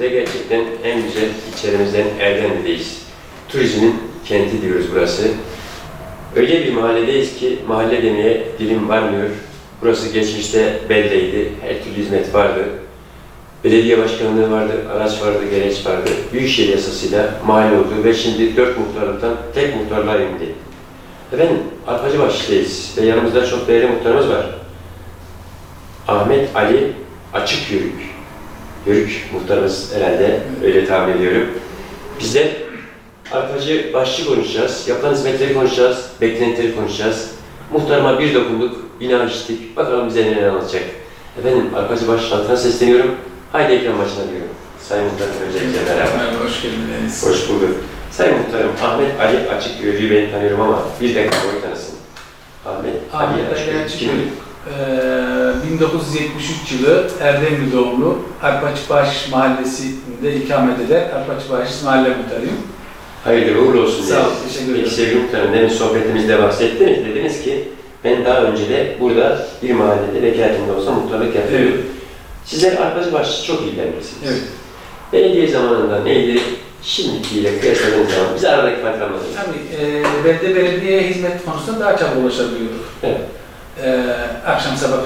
ve gerçekten en güzel ilçelerimizden Erdemli'deyiz. Turizmin kenti diyoruz burası. Öyle bir mahalledeyiz ki mahalle demeye dilim varmıyor. Burası geçmişte beldeydi, her türlü hizmet vardı. Belediye başkanlığı vardı, araç vardı, gereç vardı. Büyükşehir yasasıyla mahalle oldu ve şimdi dört muhtarlıktan tek muhtarlığa indi. Efendim, Arpacıbaşı'dayız ve yanımızda çok değerli muhtarımız var. Ahmet Ali Açık Yörük. Yörük muhtarımız herhalde öyle tahmin ediyorum. Bizler Arpacı başçı konuşacağız, yapılan hizmetleri konuşacağız, beklentileri konuşacağız. Muhtarıma bir dokunduk, bina içtik, bakalım bize neler anlatacak. Efendim Arpacı başkanlığına sesleniyorum, haydi ekran başına diyorum. Sayın Muhtarım öncelikle merhaba. Merhaba, hoş geldiniz. Hoş bulduk. Sayın Muhtarım, Ahmet Ali Açık Yörük'ü ben tanıyorum ama bir dakika boyu tanısın. Ahmet, Ali Açık Açık Yörük. Yörük, eee, 1973 yılı Erdemli doğumlu Arpaçbaş mahallesinde ikamet eder. Arpaçbaş mahalle muhtarıyım. Hayırlı uğurlu olsun Sağ ol, diyoruz. teşekkür ederim. sevgili muhtarım, demin sohbetimizde bahsettiniz. Dediniz ki ben daha önce de burada bir mahallede vekaletinde olsa muhtarlık yapıyorum. Evet, Sizler başçı çok iyi bilirsiniz. evet. Belediye zamanında neydi, şimdikiyle kıyasladığınız zaman bize aradaki farkı anlatın. Tabii, eee belediye belediye hizmet konusunda daha çabuk ulaşabiliyorduk. Evet. Eee akşam sabah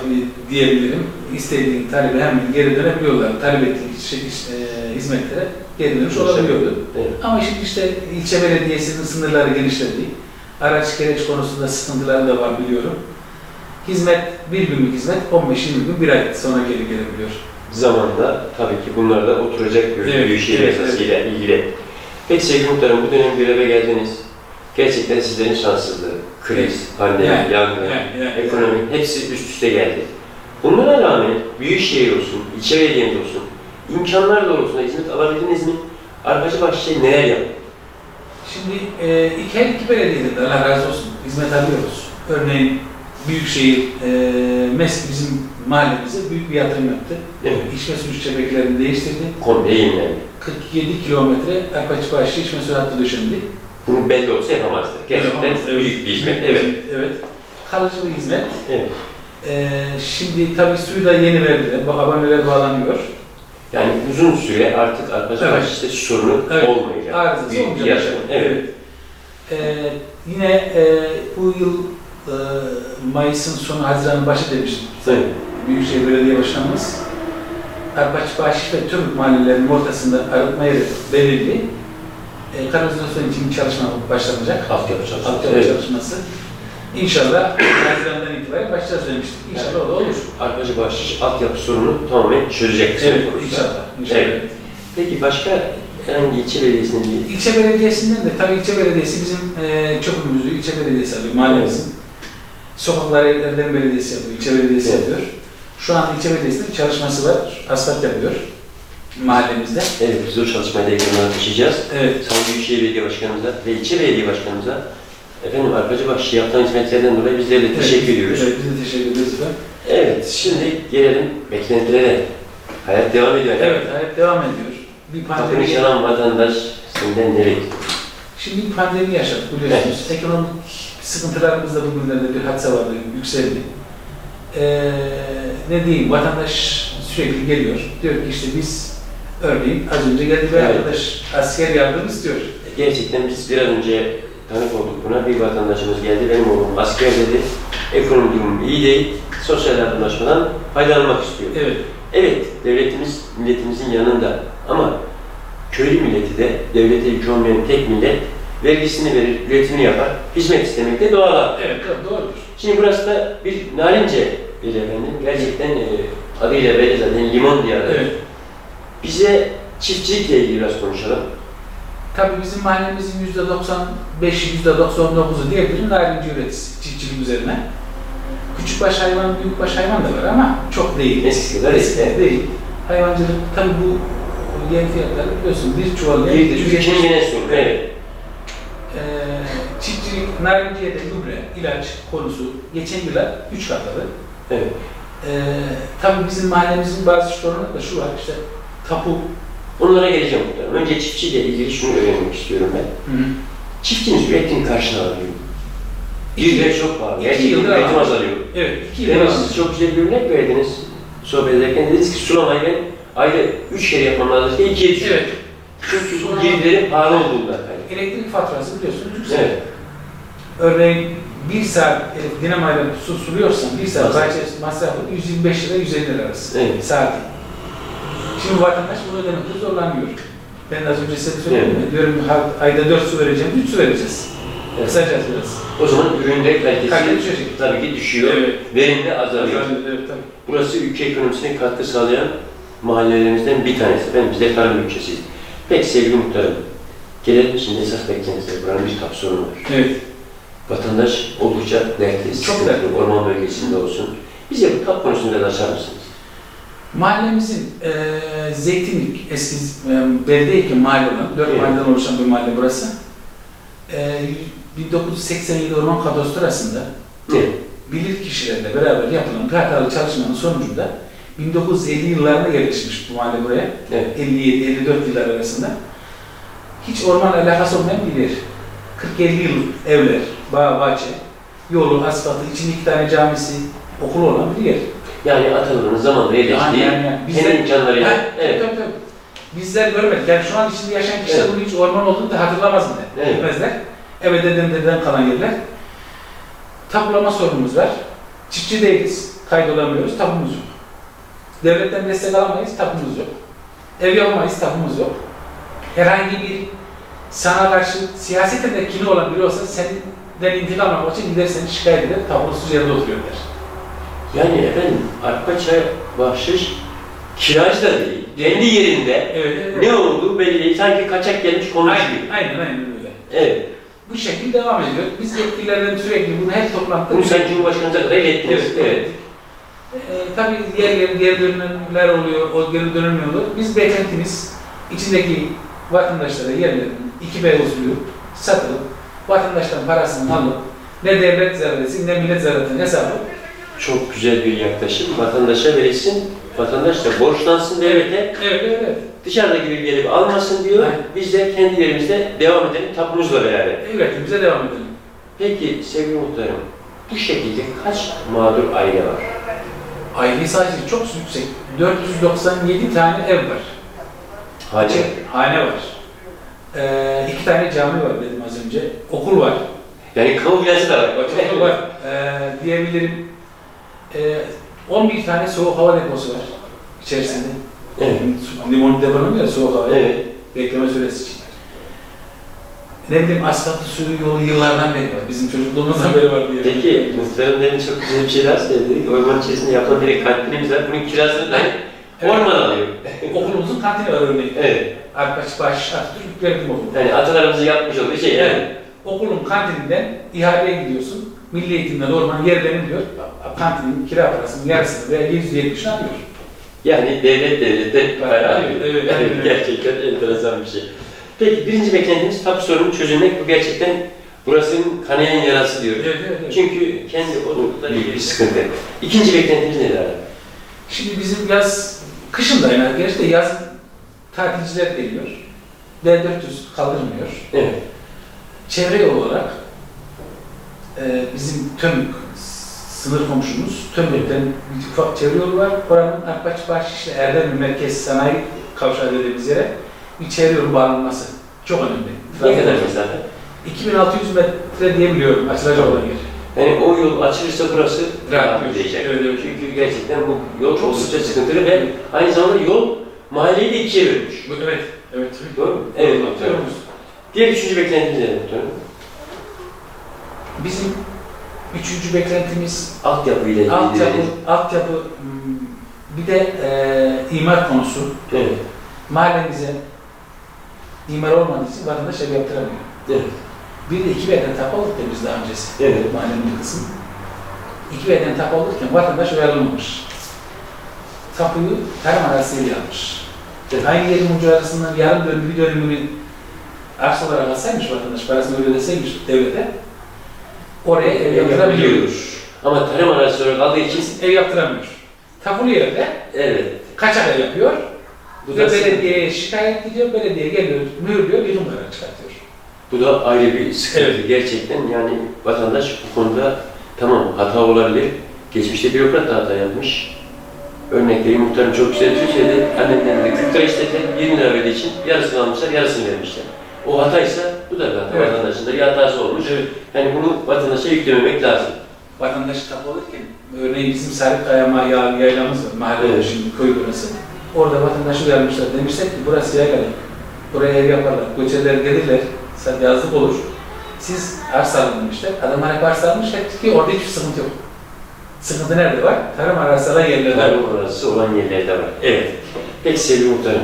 diyebilirim. İstediğin talebi hemen geri dönebiliyorlar. Talep ettiğin şey, eee, hizmetlere geri dönüş olabiliyordu. Evet. Ama şimdi işte ilçe belediyesinin sınırları genişledi. Araç gereç konusunda sıkıntıları da var biliyorum. Hizmet, bir günlük hizmet 15-20 gün bir ay sonra geri gelebiliyor. Zamanda tabii ki bunlar da oturacak bir Evet, Büyükşehir evet, yasasıyla ilgili. Peki sevgili muhtarım bu dönem göreve geldiniz. Gerçekten sizlerin şanssızlığı, kriz, pandemi, Yani, yangın, yani, yani. ekonomi hepsi üst üste geldi. Bunlara rağmen büyükşehir olsun, ilçe belediyemiz olsun, imkanlar doğrultusunda hizmet alabildiniz mi? Arkadaşı başta neler yaptı? Şimdi e, iki, her iki belediyede de Allah razı olsun hizmet alıyoruz. Örneğin Büyükşehir, e, MES bizim mahallemize büyük bir yatırım yaptı. Evet. İçme suyu şebekelerini değiştirdi. Komple yenilendi. 47 kilometre Arpaçı Bahçe içme suyu hattı döşendi. Bunu belli olsa yapamazdık. Gerçekten Evet, evet. büyük bir hizmet. Evet. Evet. Kalıcı bir hizmet. evet. E, şimdi tabii suyu da yeni verdiler. Aboneler bağlanıyor. Yani uzun süre artık arkadaşı Evet. başta sorunu Evet. olmayacak. Arızası Büyük olmayacak. yaşam. Evet. Ee, yine e, bu yıl e, Mayıs'ın sonu Haziran'ın başı demiştim. Evet. Büyükşehir Belediye Başkanımız Arpaçbaşı ve Türk mahallelerinin ortasında arıtma yeri belirli. E, kanalizasyon için bir çalışma başlanacak. Altyapı çalışması. Altyapı Evet. çalışması. İnşallah Haziran'dan itibaren başlayacağız demiştik. İnşallah o da olur. Arkadaşı baş altyapı sorunu tamamen çözecek. Evet, inşallah. inşallah. Evet. Peki başka hangi ilçe belediyesinin bir İlçe belediyesinden de tabii ilçe belediyesi bizim e, çöpümüzü ilçe belediyesi alıyor mahallemizin. Sokakları Erdem Belediyesi yapıyor, ilçe belediyesi Evet. yapıyor. Şu an ilçe belediyesinin çalışması var, asfalt yapıyor mahallemizde. Evet, biz o çalışmayla yakından taşıyacağız. Evet, Sayın Büyükşehir Belediye Başkanımıza ve ilçe belediye başkanımıza efendim arkadaşı baş yaptığı hizmetlerden dolayı bizlere de teşekkür ediyoruz. Evet, biz de teşekkür ederiz efendim. Evet, şimdi gelelim beklentilere. Hayat devam ediyor. Evet, hayat devam ediyor. Bir pandemi, çalan vatandaş senden ne bekliyor? şimdi bir pandemi yaşadık biliyorsunuz. Ekonomik sıkıntılarımız da bugünlerde bir hadise vardı, yükseldi. Ee, ne diyeyim, vatandaş sürekli geliyor. Diyor ki işte biz örneğin az önce geldi bir Evet. arkadaş asker yardım istiyor. Gerçekten biz biraz önce tanık olduk buna. Bir vatandaşımız geldi, benim oğlum asker dedi. Ekonomi durumum iyi değil, sosyal yardımlaşmadan faydalanmak istiyor. Evet, Evet, devletimiz milletimizin yanında ama köylü milleti de devlete yük olmayan tek millet vergisini verir, üretimini yapar, hizmet istemek de doğal hak. evet doğ- doğrudur. Şimdi burası da bir narince bir efendim. Gerçekten e, adıyla belli zaten limon diye adı. Evet. Bize çiftçilikle ilgili biraz konuşalım. Tabii bizim mahallemizin yüzde 95'i, yüzde 99'u diyebilirim narinci üreticisi çiftçilik üzerine. Küçükbaş hayvan, büyükbaş hayvan da var ama çok değil. Eskisi kadar eski. değil. Hayvancılık tabii bu yem fiyatları biliyorsun bir çuval yem Bir 170 Türkiye'nin genel sorunu. Evet. Ee, çiftçilik, narinciye de gübre, ilaç konusu geçen yıla 3 katladı. Evet. Ee, tabii bizim mahallemizin bazı sorunları da şu var işte tapu. Onlara geleceğim muhtemelen. Önce çiftçiyle ilgili şunu öğrenmek istiyorum ben. Hı. Çiftçimiz ürettiğini karşına alıyor. Bir de çok pahalı. iki yıldır üretim azalıyor. Evet, iki yıl Demin devam siz çok güzel bir örnek verdiniz. Sohbet ederken dediniz ki sulamayı ben ayda üç kere yapmam lazım diye ikiye düşüyor. Evet. Çünkü bu girdilerin pahalı olduğundan kaynaklı. Elektrik faturası biliyorsunuz yüksek. Evet. Örneğin bir saat e, dinamayla su suluyorsan bir saat bahçe masrafı 125 lira 150 lira arası Evet. saati. Şimdi vatandaş bunu ödemekte zorlanıyor. Ben az önce size söyledim Evet. diyorum ayda 4 su vereceğim, 3 su vereceğiz. Evet. Kısacası biraz. O zaman üründe kalitesi Kalite tabii ki düşüyor. Evet. Verim de azalıyor. Evet, tabii. Burası ülke ekonomisine katkı sağlayan mahallelerimizden bir tanesi. Ben biz de tarım ülkesiyiz. Peki sevgili muhtarım, gelelim şimdi esas beklentinize. Buranın bir sorunu var. Evet. Vatandaş oldukça dertli, sıkıntılı, dertli. orman bölgesinde olsun. Bize bu tap konusunu biraz açar mısınız? Mahallemizin e, Zeytinlik, eski e, belediyeyken mahalle olan, 4 Evet. mahalleden oluşan bir mahalle burası. E, 1987 Orman Kadastrası'nda Evet. bilir kişilerle beraber yapılan hatalı çalışmanın sonucunda 1950 yıllarında yerleşmiş bu mahalle buraya. Evet. 57-54 yıllar arasında. Hiç ormanla alakası olmayan bir yer. 40-50 yıl evler, bağ, bahçe, yolu, asfaltı, içinde iki tane camisi, okulu olan bir yer. Yani atalarının zamanında yerleştiği, Yani, yani, kendi imkanlarıyla. Ha, Evet. tabii, tabii. Bizler görmedik. Yani şu an içinde yaşayan kişiler Evet. bunu hiç orman olduğunu da hatırlamaz bile. Evet. Bilmezler. Evet dedem dededen kalan yerler. Tapulama sorunumuz var. Çiftçi değiliz. Kaydolamıyoruz. Tapumuz yok. Devletten destek alamayız. Tapumuz yok. Ev yapamayız. Tapumuz yok. Herhangi bir sana karşı siyaseten de kini olan biri olsa senden intikam almak için gider seni şikayet eder. Tapusuz yerde oturuyor der. Yani efendim Arpaçay bahşiş kiracı da değil. Kendi yerinde Evet. evet. ne olduğu belli değil. Sanki kaçak gelmiş konmuş gibi. Aynen, aynen, öyle. Evet. Bu şekilde devam ediyor. Biz yetkililerden sürekli bunu her toplantıda... Bunu Sayın Cumhurbaşkanımıza kadar ilettiniz. Evet, evet. Ee, tabii diğer yer, diğer dönümler oluyor, o geri dönülmüyor. Biz beklentimiz içindeki vatandaşlara yerlerin iki bey usulü satılıp vatandaştan parasını alıp ne devlet zarar etsin ne millet zarar etsin hesabı. Çok güzel bir yaklaşım. Vatandaşa verilsin. Vatandaş da borçlansın devlete. Evet, evet, evet. Dışarıdaki bir gelip almasın diyor. Aynen. Biz de kendi yerimizde devam edelim. Tapumuzla beraber. Üretimimize devam edelim. Peki sevgili muhtarım, bu şekilde kaç mağdur aile var? Aile sayısı çok yüksek. 497 tane ev var. Hacı. Hane var. Ee, iki tane cami var dedim az önce. Okul var. Yani kamu binası da var. Okul var. Ee, diyebilirim. Ee, 11 tane soğuk hava deposu var içerisinde. Evet. Limon depolamıyor ya soğuk hava. Evet. Bekleme süresi için. Ne bileyim asfaltlı suyu yolu yıllardan beri var. Bizim çocukluğumuzdan beri var diye. Peki muhtarım demin çok güzel bir şey daha söyledi. Orman içerisinde yapılan bir kantinimiz var. Bunun kirasını da Evet. orman alıyor. Okulumuzun kantini var örneğin. Evet. Arpaç Baş Atatürk Yönetim Okulu. Yani atalarımızın yapmış olduğu şey yani. Evet. Okulun kantininden ihaleye gidiyorsun. Milli eğitimden orman yerlerini diyor. Kantinin kira parasının yarısını veya %70'ini alıyor. Yani devlet devletten para alıyor. Evet, evet, Evet, gerçekten enteresan bir şey. Peki birinci beklentimiz tapu sorununu çözülmek. Bu gerçekten burasının kanayan yarası diyor. Evet, evet, evet. Çünkü kendi odunlukla ilgili bir sıkıntı. İkinci beklentimiz nedir abi? Şimdi bizim yaz, kışın da yani gerçi de yaz tatilciler geliyor. D400 kaldırmıyor. Evet. Çevre yolu olarak e, bizim Tömük sınır komşumuz Tömük'ten bir ufak çevre yolu var. Oranın Akbaş Bahşişli Erdem Merkez Sanayi Kavşağı dediğimiz yere bir çevre yolu bağlanması çok önemli. Ne kadar mesafe? 2600 metre diye biliyorum açılacak olan yer. Yani o yol açılırsa burası Rahat rahatlayacak. Evet, evet. Çünkü gerçekten bu yol Çok sıkıntı. sıkıntılı ve aynı zamanda yol mahalleyi de ikiye bölmüş. Bu- Evet, evet. Doğru mu? Evet. Doğru. Diğer üçüncü beklentimiz nedir muhtarım? Bizim üçüncü beklentimiz Altyapı ile ilgili. altyapı, altyapı hmm, bir de e, imar konusu. Evet. Mahallemize imar olmadığı için vatandaş ev yaptıramıyor. Evet. Bir de iki beden tapu aldık da biz daha öncesi. Evet. Mahallenin bir kısmı. İki beden tapu alırken vatandaş uyarılmamış. Tapuyu tarım arazisiyle almış. Evet. Aynı yerin ucu arasından yarım dönüm bir dönümünü arsa olarak alsaymış vatandaş, parasını öyle deseymiş devlete, oraya ev yaptırabiliyor. Ama tarım arazisi olarak aldığı için Ev yaptıramıyor. Tapulu yerde evet. kaçak ev yapıyor. Bu Ve da, belediyeye şikayet ediyor, belediye geliyor, mühürlüyor, yıkım kararı çıkartıyor. bu da ayrı bir sıkıntı. Evet. Gerçekten yani vatandaş bu konuda tamam hata olabilir. Geçmişte bürokrat da hata yapmış. Örnek vereyim, muhtarım çok güzel Türkiye'de annemden de 40 lira istediler, 20 lira verdiği için yarısını almışlar, yarısını vermişler. O hataysa da hata. Evet. Vatandaşın da bir hatası olmuş. Evet. Yani bunu vatandaşa yüklememek lazım. Vatandaş tapu alırken, örneğin bizim Sarıkaya ma- ya- yaylamız var, mahalle Evet. şimdi köy burası. Orada vatandaşı uyarmışlar, demişler ki burası yaylalık. Buraya ev yaparlar, göçerler gelirler, sa- yazlık olur. Siz arsa alın demişler. Adamlar hep arsa almış, hep ki orada hiçbir sıkıntı yok. Sıkıntı nerede var? Tarım arsalan yerlerde var. Tarım orası olan yerlerde var. Evet. Peki sevgili muhtarım,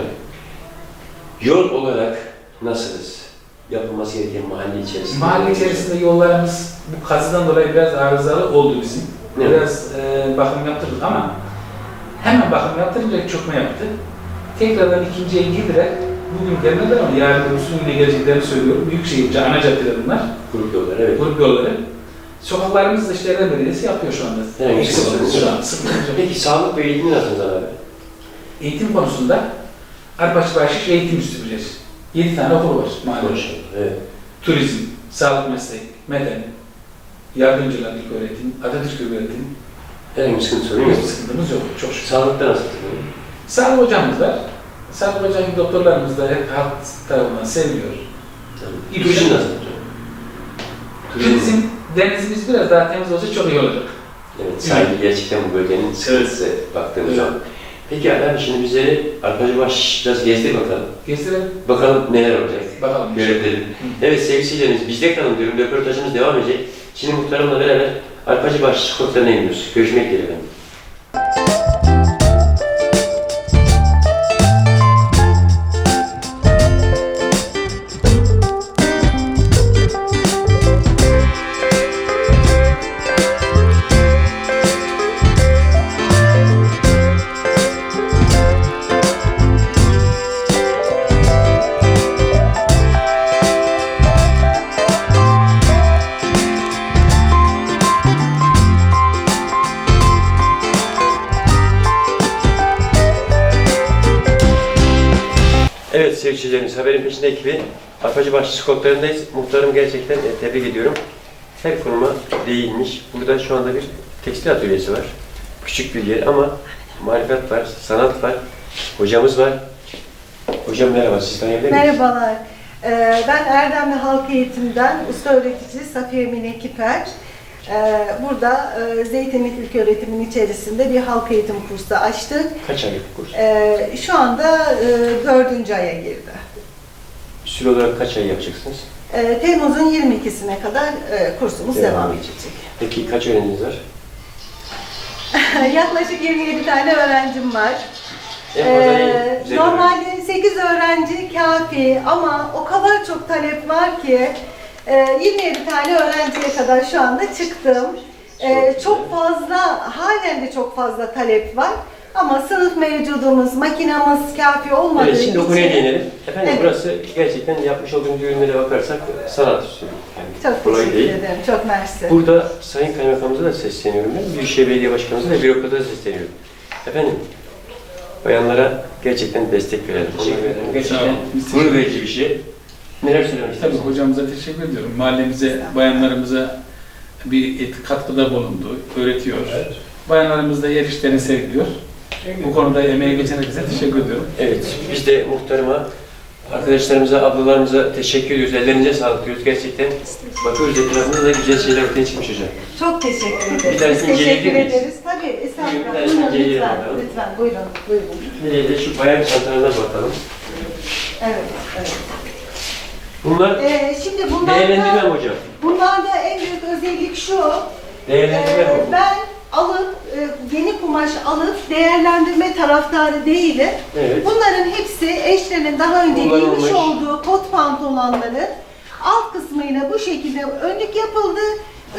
yol olarak nasılız? Yapılması gereken mahalle içerisinde. Mahalle içerisinde yollarımız bu kazıdan dolayı biraz arızalı oldu bizim. Evet. Biraz e, bakım yaptırdık ama hemen bakım yaptırınca çökme yaptı. Tekrardan ikinciye girdiler. Bugün gelmediler ama yarın öbürsü güne geleceklerini söylüyorum. Büyükşehirce ana caddeler bunlar. Grup yolları, evet. Grup yolları. Sokaklarımızı da işte Erdem Belediyesi yapıyor şu anda. Evet, Eksik şu an. Peki sağlık ve eğitim nasıl abi? Eğitim konusunda Arpaçı Bahşiş Eğitim Üstü bir yer. 7 tane okul var. Konuşalım. Evet. turizm, sağlık meslek, meden, yardımcılar ilk öğretim, Atatürk öğretim, Herhangi bir sıkıntı sorun yok. sıkıntımız yok çok şükür. Sağlıkta nasıl? Sağlık hocamız var. Sağlık hocam doktorlarımız da hep halk tarafından seviliyor. İyi Turizm güzel. nasıl? Turizm, denizimiz biraz daha temiz olsa çok iyi olacak. Evet, sahili gerçekten bu bölgenin sıkıntısı baktığımız Evet. zaman. Peki abi şimdi bizleri arkadaşı baş biraz gezdir bakalım. Getirelim, Bakalım neler olacak. bakalım. Görelim. Evet sevgili seyircilerimiz bizde kalın diyorum. Röportajımız devam edecek. Şimdi muhtarımla beraber Arpacı Baş Kodlarına iniyoruz. Görüşmek dileğiyle efendim. Evet seyircilerimiz haberin peşinde ekibi Arpacı Baş Kodlarındayız. Muhtarım gerçekten e, tebrik ediyorum. Her konuma değinmiş. Burada şu anda bir tekstil atölyesi var. Küçük bir yer ama marifet var, sanat var, hocamız var. Hocam merhaba, siz tanıyabilir miyiz? Merhabalar. Ee, Ben Erdemli Halk Eğitim'den usta öğretici Safiye Mine Kiper. Ee, Burada e, Zeytinlik İlköğretim'in içerisinde bir halk eğitim kursu açtık. Kaç aylık kurs? Ee, Şu anda e, dördüncü aya girdi. Süre olarak kaç ay yapacaksınız? Ee, Temmuz'un 22'sine kadar e, kursumuz Devam devam edecek. Peki kaç öğrenciniz var? Yaklaşık 27 tane öğrencim var. Ee, normalde 8 öğrenci kafi ama o kadar çok talep var ki e, 27 tane öğrenciye kadar şu anda çıktım. Ee, Çok fazla, halen de çok fazla talep var. Ama sınıf mevcudumuz, makinamız kafi olmadığı Evet, şimdi o konuya için değinelim. Efendim Evet. burası gerçekten yapmış olduğumuz ürünlere bakarsak sanat üstü. Yani çok kolay teşekkür değil. ederim. Çok mersi. Burada Sayın Kaymakamımıza da sesleniyorum ben. Büyükşehir Belediye Başkanımıza ve bürokrata da sesleniyorum. Efendim, bayanlara gerçekten destek verelim. Teşekkür ederim. Sağ Gerçekten gurur verici bir şey. Neler söylemek Tabii istersiniz? hocamıza teşekkür ediyorum. Mahallemize, bayanlarımıza bir et- katkıda bulundu, öğretiyor. Bayanlarımız da yer işlerini sergiliyor. Bu konuda emeği geçen herkese teşekkür ediyorum. Evet, biz de muhtarıma, arkadaşlarımıza, ablalarımıza teşekkür ediyoruz. Ellerinize sağlık diyoruz. Gerçekten bakıyoruz etrafında da güzel şeyler ortaya çıkmış hocam. Çok teşekkür ederiz. Bir tanesini Biz teşekkür miyiz? ederiz. Tabii, Bir estağfurullah. tanesini Buyurun lütfen, bakalım. lütfen. Buyurun, buyurun. Bir de şu bayan çantalarına bakalım. Evet, evet. Bunlar Ee, şimdi bunlarda, değerlendirme mi hocam? bunlarda en büyük özellik şu, Değerlendirme e, mi? ben alıp, e, yeni kumaş alıp değerlendirme taraftarı değilim. Evet. Bunların hepsi eşlerinin daha önce Kullanılmış. giymiş olduğu kot pantolonları alt kısmıyla bu şekilde önlük yapıldı.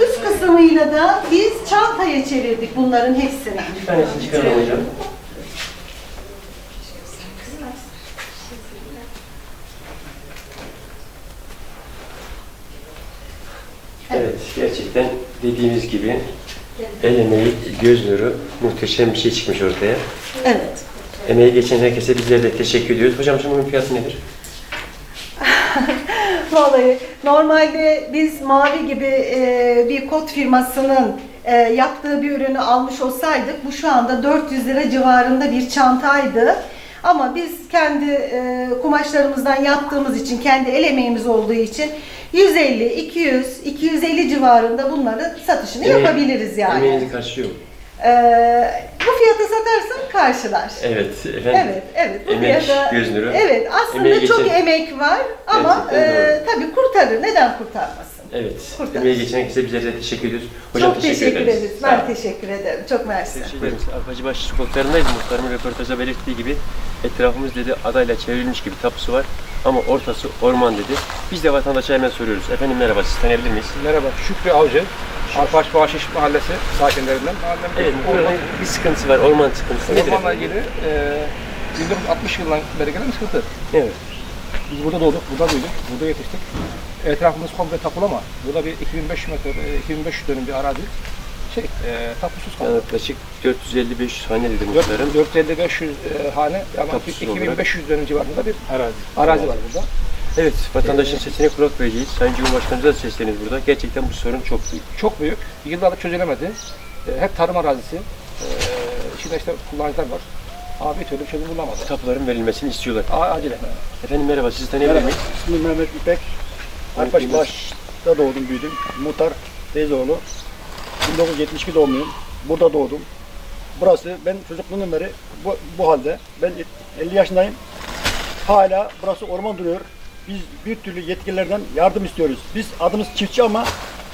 Üst kısmıyla da biz çantaya çevirdik bunların hepsini. Bir tanesini çıkaralım hocam. Evet, gerçekten dediğimiz gibi el emeği, göz nuru muhteşem bir şey çıkmış ortaya. Evet. Emeği geçen herkese bizler de teşekkür ediyoruz. Hocam şimdi bunun fiyatı nedir? Vallahi normalde biz Mavi gibi e, bir kot firmasının e, yaptığı bir ürünü almış olsaydık bu şu anda 400 lira civarında bir çantaydı. Ama biz kendi e, kumaşlarımızdan yaptığımız için, kendi el emeğimiz olduğu için 150, 200, 250 civarında bunların satışını Emeği- yapabiliriz yani. Emeğinizi karşılıyor? E, bu fiyata satarsan karşılar. Evet efendim. Evet, evet. Bu Emek, fiyata- göz nuru. Evet, aslında Emeği çok geçen- emek var ama Gerçekten e, tabii kurtarır. Neden kurtarmasın? Evet. Emeği geçen herkese bizlere de teşekkür ediyoruz. Hocam çok teşekkür, ederiz. ederiz. Ben teşekkür ederim. Çok mersi. Teşekkür ederiz. Arpacıbaşı sokaklarındayız. Muhtarımın röportajda belirttiği gibi etrafımız dedi adayla çevrilmiş gibi tapusu var ama ortası orman dedi. Biz de vatandaşa hemen soruyoruz. Efendim merhaba siz tanıyabilir miyiz? Merhaba, Şükrü Avcı. Arpaş Bağışış Mahallesi sakinlerinden. Mahallem Evet, orman, burada bir sıkıntısı var. Orman sıkıntısı. Nedir ormanla efendim? ilgili e, 1960 yılından beri gelen bir sıkıntı. Evet. Biz burada doğduk, burada büyüdük, burada yetiştik. Etrafımız komple tapulu ama burada bir 2500 metre, e, 2500 dönüm bir arazi şey, e, tapusuz kaldı. Yaklaşık 450-500 hane dedi Dört- muhtarım. 450-500 e, hane ama Tapusuz 2500 dönüm civarında bir Arazi. arazi var burada. Evet, vatandaşın sesine kulak vereceğiz. Sayın Cumhurbaşkanımıza da sesleniyoruz burada. Gerçekten bu sorun çok büyük. Çok büyük, yıllardır çözülemedi. E, hep tarım arazisi. E, içinde işte kullanıcılar var. Abi türlü çözüm bulamadı. Tapuların verilmesini istiyorlar. A- Acilen. Efendim merhaba, sizi tanıyabilir Merhaba, miyiz? ismim Mehmet İpek. Arpaş Baş'ta doğdum, büyüdüm. Muhtar Teyzeoğlu. 1972 doğumluyum. Burada doğdum. Burası ben çocukluğumdan beri bu, bu halde. Ben 50 yaşındayım. Hala burası orman duruyor. Biz bir türlü yetkililerden yardım istiyoruz. Biz adımız çiftçi ama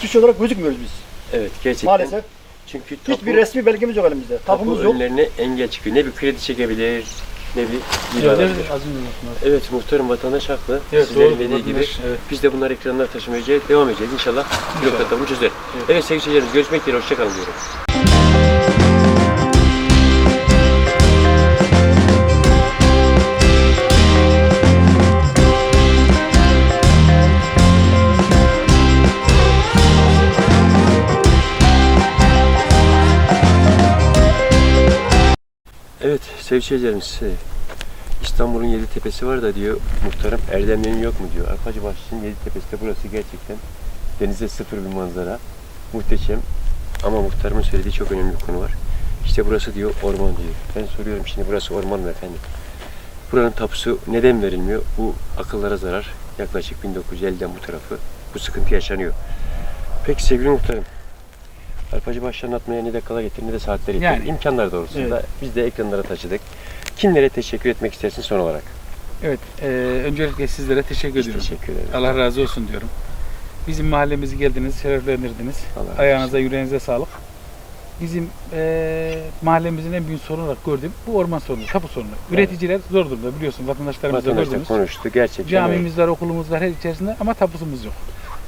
çiftçi olarak gözükmüyoruz biz. Evet, gerçekten. Maalesef. Çünkü tapu, Hiçbir resmi belgemiz yok elimizde. tapu Tapumuz yok. önlerine engel çıkıyor. Ne bir kredi çekebilir, ne bir bir Evet. Evet muhtarım vatandaş haklı. Evet, Sizlerin doğru, dediği gibi evet. biz de bunları ekranlara taşımaya devam edeceğiz. İnşallah bürokratlar bunu çözer. Evet, sevgili seyircilerimiz görüşmek üzere. Hoşçakalın diyorum. Seyircilerimiz e, İstanbul'un yedi tepesi var da diyor muhtarım Erdemli'nin yok mu diyor. Arpacı Bahçesi'nin yedi tepesi de burası gerçekten denize sıfır bir manzara. Muhteşem ama muhtarımın söylediği çok önemli bir konu var. İşte burası diyor orman diyor. Ben soruyorum şimdi burası orman mı efendim? Buranın tapusu neden verilmiyor? Bu akıllara zarar. Yaklaşık 1950'den bu tarafı bu sıkıntı yaşanıyor. Peki sevgili muhtarım. Arpacı Bahçesi anlatmaya ne dakikalar getir ne de saatler yeter. Yani. İmkanlar doğrultusunda biz de ekranlara taşıdık. Kimlere teşekkür etmek istersin son olarak? Evet, e, öncelikle sizlere teşekkür ediyorum. teşekkür ederiz. Allah razı olsun diyorum. Bizim mahallemizi geldiniz, şereflendirdiniz. Allah Ayağınıza, yüreğinize sağlık. Bizim e, mahallemizin en büyük sorunu olarak gördüğüm bu orman sorunu, tapu sorunu. Üreticiler zor durumda biliyorsun vatandaşlarımızla Vatandaşla gördünüz. konuştu gerçekten. Camimiz var, okulumuz var her içerisinde ama tapusumuz yok.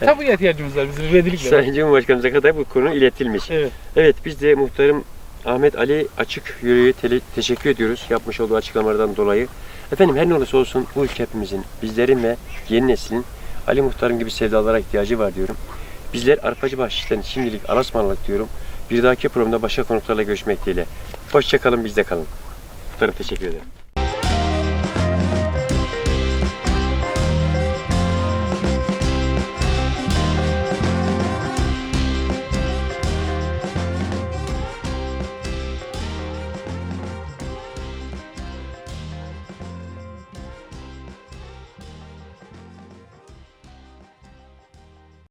Evet. Tapuya ihtiyacımız var bizim üreticilikle. Sayın Cumhurbaşkanımıza kadar bu konu iletilmiş. Evet. Evet biz de muhtarım Ahmet Ali Açık tele- teşekkür ediyoruz yapmış olduğu açıklamalardan dolayı. Efendim her ne olursa olsun bu ülke hepimizin, bizlerin ve yeni neslin Ali Muhtarım gibi sevdalara ihtiyacı var diyorum. Bizler Arpacı Bahçesi'nden şimdilik alasmanlık diyorum. Bir dahaki programda başka konuklarla görüşmek dileğiyle. Hoşça kalın, bizde kalın. Muhtarım teşekkür ederim.